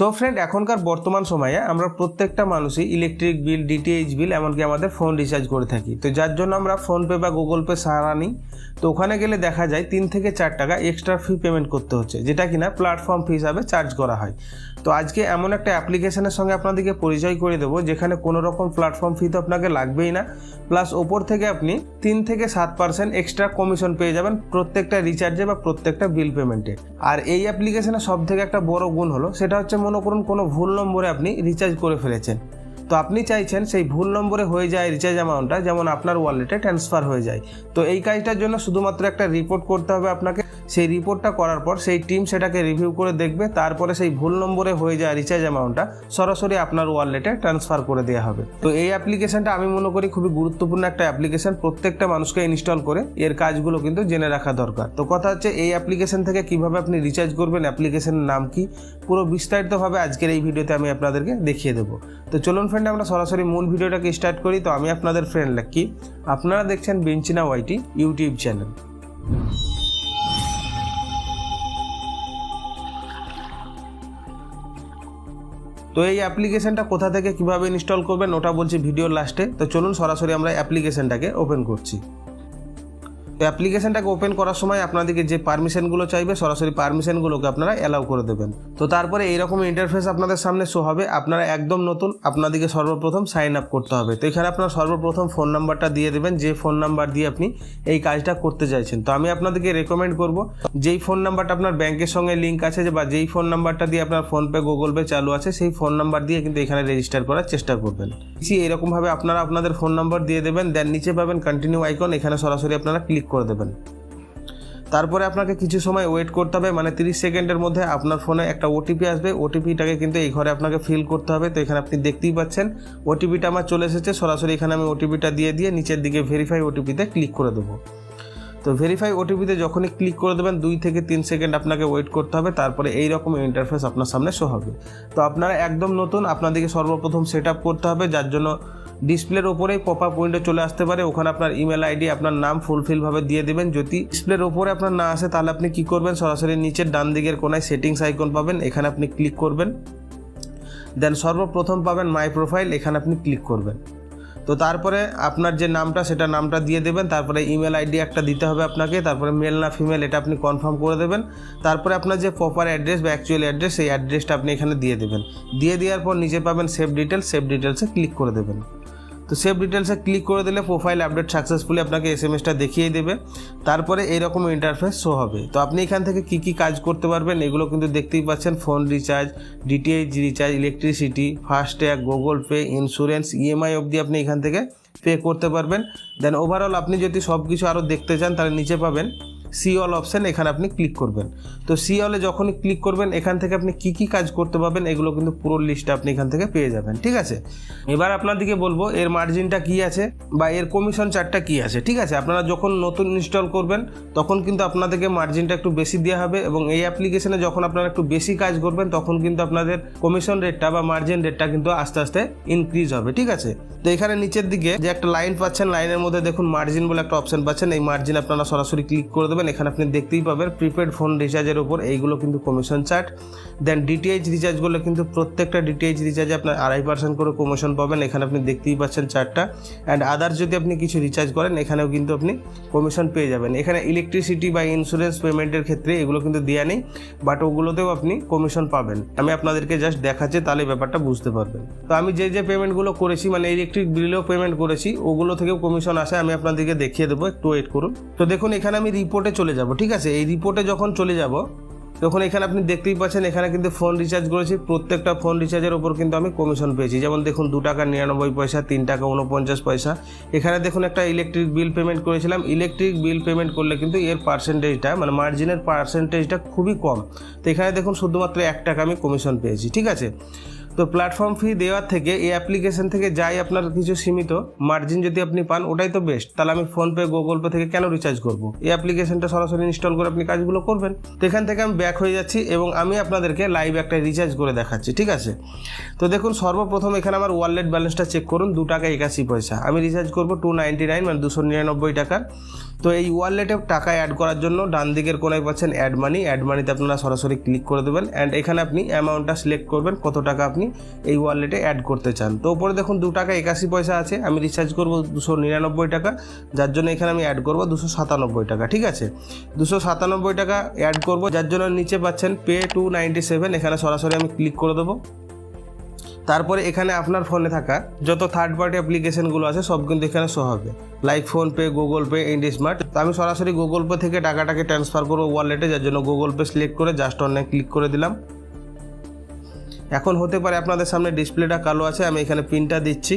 So friend এখনকার বর্তমান সময়ে আমরা প্রত্যেকটা মানুষই ইলেকট্রিক বিল ডিটিএইচ বিল এমনকি আমাদের ফোন রিচার্জ করে থাকি। তো যার জন্য আমরা ফোনপে বা গুগল পে সাহারা নিই। তো ওখানে গেলে দেখা যায় তিন থেকে চার টাকা এক্সট্রা ফি পেমেন্ট করতে হচ্ছে, যেটা কিনা প্ল্যাটফর্ম ফি হিসাবে চার্জ করা হয়। তো আজকে এমন একটা অ্যাপ্লিকেশনের সঙ্গে আপনাদেরকে পরিচয় করে দেবো, যেখানে কোনো রকম প্ল্যাটফর্ম ফি তো আপনাকে লাগবেই না। প্লাস ওপর থেকে আপনি তিন থেকে সাত পার্সেন্ট এক্সট্রা কমিশন পেয়ে যাবেন প্রত্যেকটা রিচার্জে বা প্রত্যেকটা বিল পেমেন্টে আর এই অ্যাপ্লিকেশনের সব থেকে একটা বড় গুণ হলো, সেটা হচ্ছে মনে করুন কোনো ভুল নম্বরে আপনি রিচার্জ করে ফেলেছেন। তো আপনি চাইছেন সেই ভুল নম্বরে হয়ে যায় রিচার্জ অ্যামাউন্টটা যেমন আপনার ওয়ালেটে ট্রান্সফার হয়ে যায়। তো এই কাজটার জন্য শুধুমাত্র একটা রিপোর্ট করতে হবে আপনাকে। সেই রিপোর্টটা করার পর সেই টিম সেটাকে রিভিউ করে দেখবে, তারপরে সেই ভুল নম্বরে হয়ে যাওয়া রিচার্জ অ্যামাউন্টটা সরাসরি আপনার ওয়ালেটে ট্রান্সফার করে দেওয়া হবে। তো এই অ্যাপ্লিকেশনটা আমি মনে করি খুবই গুরুত্বপূর্ণ একটা অ্যাপ্লিকেশন প্রত্যেকটা মানুষকে ইনস্টল করে, এর কাজগুলো কিন্তু জেনে রাখা দরকার। তো কথা হচ্ছে এই অ্যাপ্লিকেশন থেকে কীভাবে আপনি রিচার্জ করবেন অ্যাপ্লিকেশনের নাম কি, পুরো বিস্তারিতভাবে আজকের এই ভিডিওতে আমি আপনাদেরকে দেখিয়ে দেবো। তো চলুন ফ্রেন্ড আমরা সরাসরি মূল ভিডিওটাকে স্টার্ট করি। তো আমি আপনাদের ফ্রেন্ড লাকি, আপনারা দেখছেন বেঞ্চিনা ওয়াইটি ইউটিউব চ্যানেল তো এই অ্যাপ্লিকেশনটা কোথা থেকে কীভাবে ইনস্টল করবেন ওটা বলছি ভিডিওর লাস্টে। তো চলুন সরাসরি আমরা অ্যাপ্লিকেশনটাকে ওপেন করছি। তো অ্যাপ্লিকেশনটাকে ওপেন করার সময় আপনাদেরকে যে পারমিশনগুলো চাইবে, সরাসরি পারমিশনগুলোকে আপনারা অ্যালাউ করে দেবেন। তো তারপরে এইরকম ইন্টারফেস আপনাদের সামনে শো হবে। আপনারা একদম নতুন, আপনাদেরকে সর্বপ্রথম সাইন আপ করতে হবে। তো এখানে আপনার সর্বপ্রথম ফোন নাম্বারটা দিয়ে দেবেন, যে ফোন নাম্বার দিয়ে আপনি এই কাজটা করতে চাইছেন। তো আমি আপনাদেরকে রেকমেন্ড করব, যেই ফোন নাম্বারটা আপনার ব্যাংকের সঙ্গে লিঙ্ক আছে বা যেই ফোন নাম্বারটা দিয়ে আপনার ফোনপে গুগল পে চালু আছে, সেই ফোন নাম্বার দিয়ে কিন্তু এখানে রেজিস্টার করার চেষ্টা করবেন। এরকমভাবে আপনারা আপনাদের ফোন নাম্বার দিয়ে দেবেন দেন নিচে পাবেন কন্টিনিউ আইকন এখানে সরাসরি আপনারা ক্লিক করে দেবেন। তারপরে আপনাকে কিছু সময় ওয়েট করতে হবে মানে তিরিশ সেকেন্ডের মধ্যে আপনার ফোনে একটা ওটিপি আসবে। ওটিপিটাকে কিন্তু এই ঘরে আপনাকে ফিল করতে হবে। তো এখানে আপনি দেখতেই পাচ্ছেন ওটিপিটা আমার চলে এসেছে। সরাসরি এখানে আমি ওটিপিটা দিয়ে দিয়ে নিচের দিকে ভেরিফাই ওটিপিতে ক্লিক করে দেবো। তো ভেরিফাই ওটিপিতে যখনই ক্লিক করে দেবেন, দুই থেকে তিন সেকেন্ড আপনাকে ওয়েট করতে হবে। তারপরে এই রকম ইন্টারফেস আপনার সামনে শো হবে। তো আপনারা একদম নতুন, আপনাদেরকে সর্বপ্রথম সেট করতে হবে, যার জন্য ডিসপ্লের ওপরেই পপ আপ উইন্ডো চলে আসতে পারে। ওখানে আপনার ইমেল আইডি আপনার নাম ফুলফিলভাবে দিয়ে দেবেন। যদি ডিসপ্লের ওপরে আপনার না আসে, তাহলে আপনি কি করবেন? সরাসরি নিচের ডান দিকের কোনায় সেটিংস আইকন পাবেন। এখানে আপনি ক্লিক করবেন। দেন সর্বপ্রথম পাবেন মাই প্রোফাইল এখানে আপনি ক্লিক করবেন। তো তারপরে আপনার যে নামটা, সেটা নামটা দিয়ে দেবেন। তারপরে ইমেল আইডি একটা দিতে হবে আপনাকে। তারপরে মেল না ফিমেল এটা আপনি কনফার্ম করে দেবেন। তারপরে আপনার যে প্রপার অ্যাড্রেস বা অ্যাকচুয়াল অ্যাড্রেস সেই অ্যাড্রেসটা আপনি এখানে দিয়ে দেবেন। দিয়ে দেওয়ার পর নিচে পাবেন সেভ ডিটেলস সেভ ডিটেলসে ক্লিক করে দেবেন। তো সেভ ডিটেলসে ক্লিক করে দিলে প্রোফাইল আপডেট সাকসেসফুলি আপনাকে এস এম এসটা দেখিয়ে দেবে। তারপরে এইরকম ইন্টারফেস শো হবে। তো আপনি এখান থেকে কি কি কাজ করতে পারবেন এগুলো কিন্তু দেখতেই পাচ্ছেন। Phone recharge DTH recharge electricity FASTag Google Pay insurance EMI অবধি আপনি এখান থেকে পে করতে পারবেন। দেন ওভারঅল আপনি যদি সব কিছু আরও দেখতে চান তাহলে নিচে পাবেন। সি অল অপশান এখানে আপনি ক্লিক করবেন। তো সি অলে যখনই ক্লিক করবেন, এখান থেকে আপনি কি কি কাজ করতে পারবেন, এগুলো কিন্তু পুরো লিস্টটা আপনি এখান থেকে পেয়ে যাবেন, ঠিক আছে? এবার আপনাদেরকে বলব, এর মার্জিনটা কি আছে বা এর কমিশন চার্টটা কি আছে, ঠিক আছে? আপনারা যখন নতুন ইনস্টল করবেন, তখন কিন্তু আপনাদেরকে মার্জিনটা একটু বেশি দেওয়া হবে এবং এই অ্যাপ্লিকেশনে যখন আপনারা একটু বেশি কাজ করবেন, তখন কিন্তু আপনাদের কমিশন রেটটা বা মার্জিন রেটটা কিন্তু আস্তে আস্তে ইনক্রিজ হবে, ঠিক আছে? তো এখানে নিচের দিকে যে একটা লাইন পাচ্ছেন লাইনের মধ্যে দেখুন মার্জিন বলে একটা অপশন পাচ্ছেন, এই মার্জিন আপনারা সরাসরি ক্লিক করে দেবেন। এখানে আপনি দেখতেই পাবেন প্রিপেড ফোন রিচার্জের উপর, এইগুলো কিন্তু কমিশন চার্ট দেন ডিটিএইচ রিচার্জগুলো কিন্তু প্রত্যেকটা ডিটিএইচ রিচার্জে আপনার আড়াই পার্সেন্ট করে কমিশন পাবেন, এখানে আপনি দেখতেই পাচ্ছেন চার্টটা অ্যান্ড আদার্স যদি আপনি কিছু রিচার্জ করেন, এখানেও কিন্তু আপনি কমিশন পেয়ে যাবেন। এখানে ইলেকট্রিসিটি বা ইন্স্যুরেন্স পেমেন্টের ক্ষেত্রে এগুলো কিন্তু দেওয়া নেই বাট ওগুলোতেও আপনি কমিশন পাবেন। আমি আপনাদেরকে জাস্ট দেখাচ্ছি, তাহলে ব্যাপারটা বুঝতে পারবেন। তো আমি যে যে পেমেন্টগুলো করেছি মানে ইলেকট্রিক বিলেও পেমেন্ট করেছি, ওগুলো থেকেও কমিশন আসে, আমি আপনাদেরকে দেখিয়ে দেবো, একটু ওয়েট করুন। তো দেখুন, এখানে আমি রিপোর্টে চলে যাব, ঠিক আছে? এই রিপোর্টে যখন চলে যাব, তখন এখানে আপনি দেখতেই পাচ্ছেন, এখানে কিন্তু ফোন রিচার্জ করেছি। প্রত্যেকটা ফোন রিচার্জের ওপর কিন্তু আমি কমিশন পেয়েছি। যেমন দেখুন, দু টাকা নিরানব্বই পয়সা, তিন টাকা উনপঞ্চাশ পয়সা। এখানে দেখুন, একটা ইলেকট্রিক বিল পেমেন্ট করেছিলাম। ইলেকট্রিক বিল পেমেন্ট করলে কিন্তু এর পার্সেন্টেজটা মানে মার্জিনের পার্সেন্টেজটা খুবই কম। তো এখানে দেখুন, শুধুমাত্র এক টাকা আমি কমিশন পেয়েছি, ঠিক আছে? তো প্ল্যাটফর্ম ফি দেওয়ার থেকে এই অ্যাপ্লিকেশন থেকে যাই আপনার কিছু সীমিত মার্জিন যদি আপনি পান, ওটাই তো বেস্ট তাহলে আমি ফোনপে গুগল পে থেকে কেন রিচার্জ করব? এই অ্যাপ্লিকেশনটা সরাসরি ইনস্টল করে আপনি কাজগুলো করবেন। তো এখান থেকে আমি ব্যাক হয়ে যাচ্ছি এবং আমি আপনাদেরকে লাইভ একটা রিচার্জ করে দেখাচ্ছি, ঠিক আছে? তো দেখুন, সর্বপ্রথম এখানে আমার ওয়ালেট ব্যালেন্সটা চেক করুন, দু টাকা একাশি পয়সা। আমি রিচার্জ করব টু নাইনটি নাইন মানে দুশো নিরানব্বই টাকার। তো এই ওয়ালেটে টাকা অ্যাড করার জন্য ডান দিকের কোনায় পাচ্ছেন অ্যাড মানি অ্যাড মানিতে আপনারা সরাসরি ক্লিক করে দেবেন। অ্যান্ড এখানে আপনি অ্যামাউন্টটা সিলেক্ট করবেন, কত টাকা আপনি এই ওয়ালেটে অ্যাড করতে চান। তো উপরে দেখুন দু টাকা একাশি পয়সা আছে, আমি রিচার্জ করব দুশো নিরানব্বই টাকা, যার জন্য এখানে আমি অ্যাড করব দুশো সাতানব্বই টাকা, ঠিক আছে? দুশো সাতানব্বই টাকা অ্যাড করব, যার জন্য নিচে পাচ্ছেন পে টু নাইনটি সেভেন এখানে সরাসরি আমি ক্লিক করে দেবো। তারপরে এখানে আপনার ফোনে থাকা যত থার্ড পার্টি অ্যাপ্লিকেশনগুলো আছে, সব কিন্তু এখানে শো হবে। লাইক ফোনপে গুগল পে ইন্ডি স্মার্ট তো আমি সরাসরি গুগল পে থেকে টাকাটাকে ট্রান্সফার করব ওয়ালেটে যার জন্য গুগল পে সিলেক্ট করে জাস্ট অনলাইন ক্লিক করে দিলাম। এখন হতে পারে আপনাদের সামনে ডিসপ্লেটা কালো আছে, আমি এখানে পিনটা দিচ্ছি।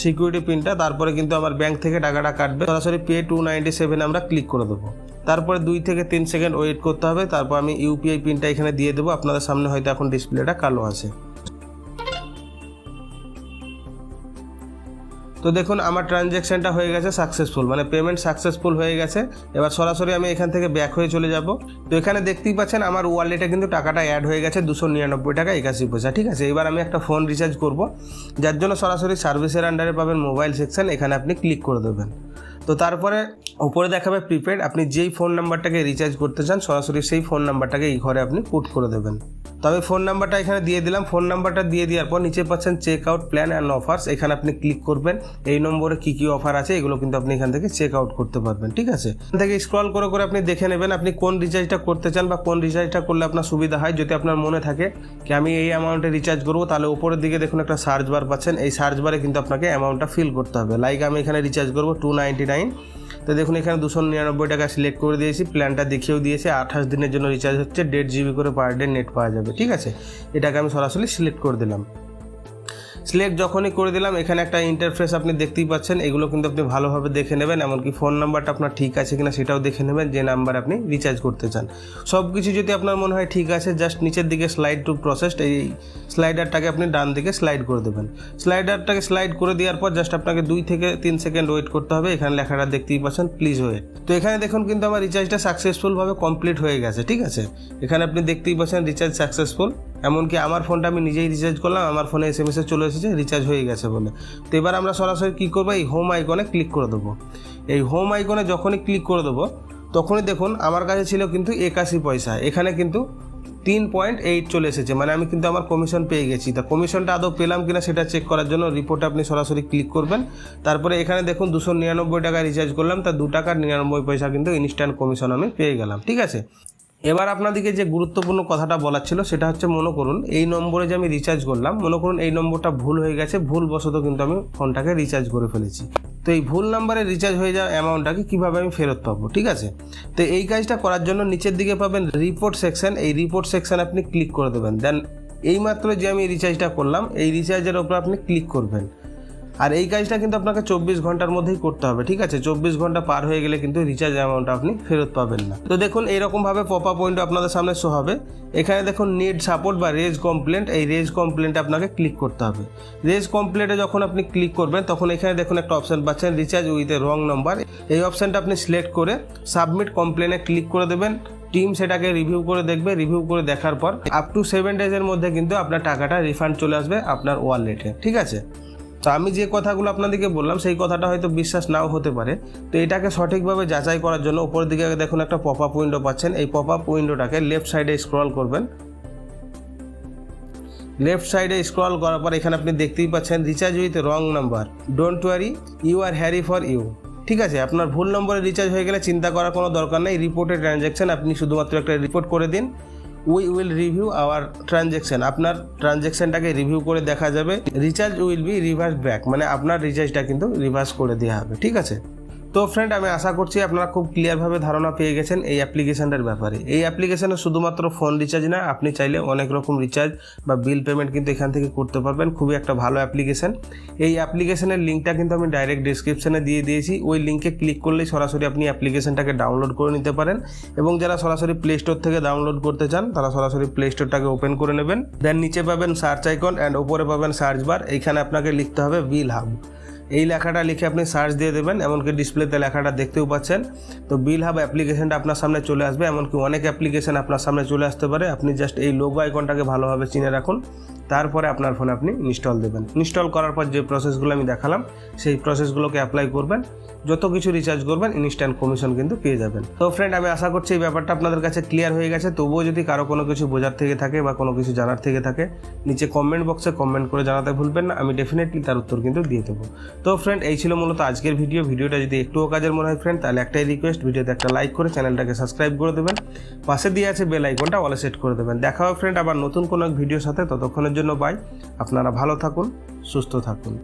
সিকিউরিটি পিনটা তারপরে কিন্তু আমার ব্যাংক থেকে টাকাটা কাটবে। সরাসরি পে টু নাইনটি সেভেন আমরা ক্লিক করে দেবো। তারপরে দুই থেকে তিন সেকেন্ড ওয়েট করতে হবে, তারপর আমি ইউপিআই পিনটা এখানে দিয়ে দেবো। আপনাদের সামনে হয়তো এখন ডিসপ্লেটা কালো আছে। তো দেখুন, আমার ট্রানজ্যাকশানটা হয়ে গেছে সাকসেসফুল মানে পেমেন্ট সাকসেসফুল হয়ে গেছে। এবার সরাসরি আমি এখান থেকে ব্যাক হয়ে চলে যাব। তো এখানে দেখতেই পাচ্ছেন, আমার ওয়ালেটে কিন্তু টাকাটা অ্যাড হয়ে গেছে দুশো নিরানব্বই টাকা, একাশি পয়সা, ঠিক আছে? এবার আমি একটা ফোন রিচার্জ করব, যার জন্য সরাসরি সার্ভিসের আন্ডারে পাবেন মোবাইল সেকশন এখানে আপনি ক্লিক করে দেবেন। তো তারপরে উপরে দেখাবে প্রিপেড আপনি যেই ফোন নাম্বারটাকে রিচার্জ করতে চান, সরাসরি সেই ফোন নাম্বারটাকে এই ঘরে আপনি পুট করে দেবেন। তো আমি ফোন নাম্বারটা এখানে দিয়ে দিলাম। ফোন নাম্বারটা দিয়ে দেওয়ার পর নিচে পাচ্ছেন check out plan and offers এখানে আপনি ক্লিক করবেন। এই নম্বরে কী কী অফার আছে, এগুলো কিন্তু আপনি এখান থেকে চেক আউট করতে পারবেন, ঠিক আছে? এখান থেকে স্ক্রল করে করে আপনি দেখে নেবেন আপনি কোন রিচার্জটা করতে চান বা কোন রিচার্জটা করলে আপনার সুবিধা হয়। যদি আপনার মনে থাকে কি আমি এই অ্যামাউন্টে রিচার্জ করব, তাহলে উপরের দিকে দেখুন একটা সার্চ বার পাচ্ছেন। এই সার্চ বারে কিন্তু আপনাকে অ্যামাউন্টটা ফিল করতে হবে। লাইক আমি এখানে রিচার্জ করব টু নাইনটি নাইন তো দেখুন, এখানে দুশো নিরানব্বই টাকা সিলেক্ট করে দিয়েছি। প্ল্যানটা দেখিয়েও দিয়েছে। আঠাশ দিনের জন্য রিচার্জ হচ্ছে। দেড় জিবি করে পার ডে নেট পাওয়া যাবে। ঠিক আছে? এটাকে আমি সরাসরি সিলেক্ট করে দিলাম। সিলেক্ট যখনই করে দিলাম, এখানে একটা ইন্টারফেস আপনি দেখতেই পাচ্ছেন, এগুলো কিন্তু আপনি ভালোভাবে দেখে নেবেন, এমনকি ফোন নাম্বারটা আপনার ঠিক আছে কিনা সেটাও দেখে নেবেন, যে নাম্বার আপনি রিচার্জ করতে চান। সব কিছু যদি আপনার মনে হয় ঠিক আছে জাস্ট নিচের দিকে স্লাইড টু প্রসেসড এই স্লাইডারটাকে আপনি ডান দিকে স্লাইড করে দেবেন। স্লাইডারটাকে স্লাইড করে দেওয়ার পর জাস্ট আপনাকে দুই থেকে তিন সেকেন্ড ওয়েট করতে হবে, এখানে লেখাটা দেখতেই পাচ্ছেন প্লিজ ওয়েট তো এখানে দেখুন কিন্তু আমার রিচার্জটা সাকসেসফুলভাবে কমপ্লিট হয়ে গেছে, ঠিক আছে? এখানে আপনি দেখতেই পাচ্ছেন রিচার্জ সাকসেসফুল এমনকি আমার ফোনটা আমি নিজেই রিচার্জ করলাম, আমার ফোনে এস এম এসে চলে এসেছে রিচার্জ হয়ে গেছে বলে। তো এবার আমরা সরাসরি কী করব? এই হোম আইকনে ক্লিক করে দেবো। এই হোম আইকনে যখনই ক্লিক করে দেবো, তখনই দেখুন আমার কাছে ছিল কিন্তু একাশি পয়সা। এখানে কিন্তু তিন পয়েন্ট এইট চলে এসেছে। মানে আমি কিন্তু আমার কমিশন পেয়ে গেছি। তা কমিশনটা আদৌ পেলাম কিনা সেটা চেক করার জন্য রিপোর্টে আপনি সরাসরি ক্লিক করবেন। তারপরে এখানে দেখুন দুশো নিরানব্বই টাকা রিচার্জ করলাম। তা দু টাকার নিরানব্বই পয়সা কিন্তু ইনস্ট্যান্ট কমিশন আমি পেয়ে গেলাম। ঠিক আছে? এবার আপনাদেরকে যে গুরুত্বপূর্ণ কথাটা বলার ছিল, সেটা হচ্ছে মনে করুন, এই নম্বরে যে আমি রিচার্জ করলাম, মনে করুন এই নম্বরটা ভুল হয়ে গেছে, ভুলবশত কিন্তু আমি ফোনটাকে রিচার্জ করে ফেলেছি। তো এই ভুল নাম্বারে রিচার্জ হয়ে যাওয়া অ্যামাউন্টটাকে কীভাবে আমি ফেরত পাবো, ঠিক আছে? তো এই কাজটা করার জন্য নিচের দিকে পাবেন রিপোর্ট সেকশন এই রিপোর্ট সেকশন আপনি ক্লিক করে দেবেন। দেন এইমাত্র যে আমি রিচার্জটা করলাম, এই রিচার্জের ওপর আপনি ক্লিক করবেন। আর এই কাজটা কিন্তু আপনাকে চব্বিশ ঘণ্টার মধ্যেই করতে হবে, ঠিক আছে? চব্বিশ ঘণ্টা পার হয়ে গেলে কিন্তু রিচার্জ অ্যামাউন্টটা আপনি ফেরত পাবেন না। তো দেখুন, এরকমভাবে পপ আপ উইন্ডো আপনাদের সামনে শো হবে। এখানে দেখুন নেট সাপোর্ট বা রেজ কমপ্লেন্ট এই রেজ কমপ্লেন্টে আপনাকে ক্লিক করতে হবে। রেজ কমপ্লেন্টে যখন আপনি ক্লিক করবেন, তখন এখানে দেখুন একটা অপশান পাচ্ছেন recharge with a wrong number এই অপশানটা আপনি সিলেক্ট করে সাবমিট কমপ্লেনে ক্লিক করে দেবেন। টিম সেটাকে রিভিউ করে দেখবে। রিভিউ করে দেখার পর আপ টু সেভেন ডেজের মধ্যে কিন্তু আপনার টাকাটা রিফান্ড চলে আসবে আপনার ওয়ালেটে ঠিক আছে? তো আমি যে কথাগুলো আপনাদেরকে বললাম, সেই কথাটা হয়তো বিশ্বাস নাও হতে পারে। তো এটাকে সঠিকভাবে যাচাই করার জন্য উপরের দিকে দেখুন একটা পপ আপ উইন্ডো পাচ্ছেন। এই পপ আপ উইন্ডোটাকে লেফট সাইডে স্ক্রল করবেন। লেফট সাইডে স্ক্রল করার পর এখানে আপনি দেখতেই পাচ্ছেন recharge with wrong number don't worry you are hurry for you ঠিক আছে, আপনার ভুল নম্বরে রিচার্জ হয়ে গেলে চিন্তা করার কোনো দরকার নেই। রিপোর্টের ট্রানজ্যাকশন আপনি শুধুমাত্র একটা রিপোর্ট করে দিন। We will review our transaction আপনার ট্রানজ্যাকশনটাকে রিভিউ করে দেখা যাবে। Recharge will be reverse back মানে আপনার রিচার্জটা কিন্তু রিভার্স করে দেওয়া হবে, ঠিক আছে? তো ফ্রেন্ড আমি আশা করছি আপনারা খুব ক্লিয়ারভাবে ধারণা পেয়ে গেছেন এই অ্যাপ্লিকেশনটার ব্যাপারে। এই অ্যাপ্লিকেশনে শুধুমাত্র ফোন রিচার্জ না, আপনি চাইলে অনেক রকম রিচার্জ বা বিল পেমেন্ট কিন্তু এখান থেকে করতে পারবেন। খুবই একটা ভালো অ্যাপ্লিকেশন এই অ্যাপ্লিকেশনের লিঙ্কটা কিন্তু আমি ডাইরেক্ট ডিসক্রিপশনে দিয়ে দিয়েছি। ওই লিঙ্কে ক্লিক করলেই সরাসরি আপনি অ্যাপ্লিকেশনটাকে ডাউনলোড করে নিতে পারেন এবং যারা সরাসরি প্লে স্টোর থেকে ডাউনলোড করতে চান, তারা সরাসরি প্লে স্টোরটাকে ওপেন করে নেবেন। দেন নিচে পাবেন সার্চ আইকন অ্যান্ড ওপরে পাবেন সার্চ বার এইখানে আপনাকে লিখতে হবে বিল হাব এই লেখাটা লিখে আপনি সার্চ দিয়ে দেবেন, এমনকি ডিসপ্লেতে লেখাটা দেখতেও পাচ্ছেন। তো বিল হাব অ্যাপ্লিকেশনটা আপনার সামনে চলে আসবে, এমনকি অনেক অ্যাপ্লিকেশন আপনার সামনে চলে আসতে পারে। আপনি জাস্ট এই লোগো আইকনটাকে ভালোভাবে চিনে রাখুন। তারপরে আপনার ফোনে আপনি ইনস্টল দেবেন। ইনস্টল করার পর যে প্রসেসগুলো আমি দেখালাম, সেই প্রসেসগুলোকে অ্যাপ্লাই করবেন। যত কিছু রিচার্জ করবেন ইনস্ট্যান্ট কমিশন কিন্তু পেয়ে যাবেন। তো ফ্রেন্ড আমি আশা করছি এই ব্যাপারটা আপনাদের কাছে ক্লিয়ার হয়ে গেছে। তবুও যদি কারও কোনো কিছু বোঝার থেকে থাকে বা কোনো কিছু জানার থেকে থাকে, নিচে কমেন্ট বক্সে কমেন্ট করে জানাতে ভুলবেন না। আমি ডেফিনেটলি তার উত্তর কিন্তু দিয়ে দেবো। তো ফ্রেন্ড এই ছিল মূলত আজকের ভিডিও ভিডিওটা যদি একটুও কাজের মনে হয় ফ্রেন্ড তাহলে একটাই রিকোয়েস্ট ভিডিওতে একটা লাইক করে চ্যানেলটাকে সাবস্ক্রাইব করে দেবেন। পাশে দিয়ে আছে বেল আইকনটা অলে সেট করে দেবেন। দেখা হবে ফ্রেন্ড আবার নতুন কোনো এক ভিডিওর সাথে। ততক্ষণের জন্য বাই আপনারা ভালো থাকুন সুস্থ থাকুন।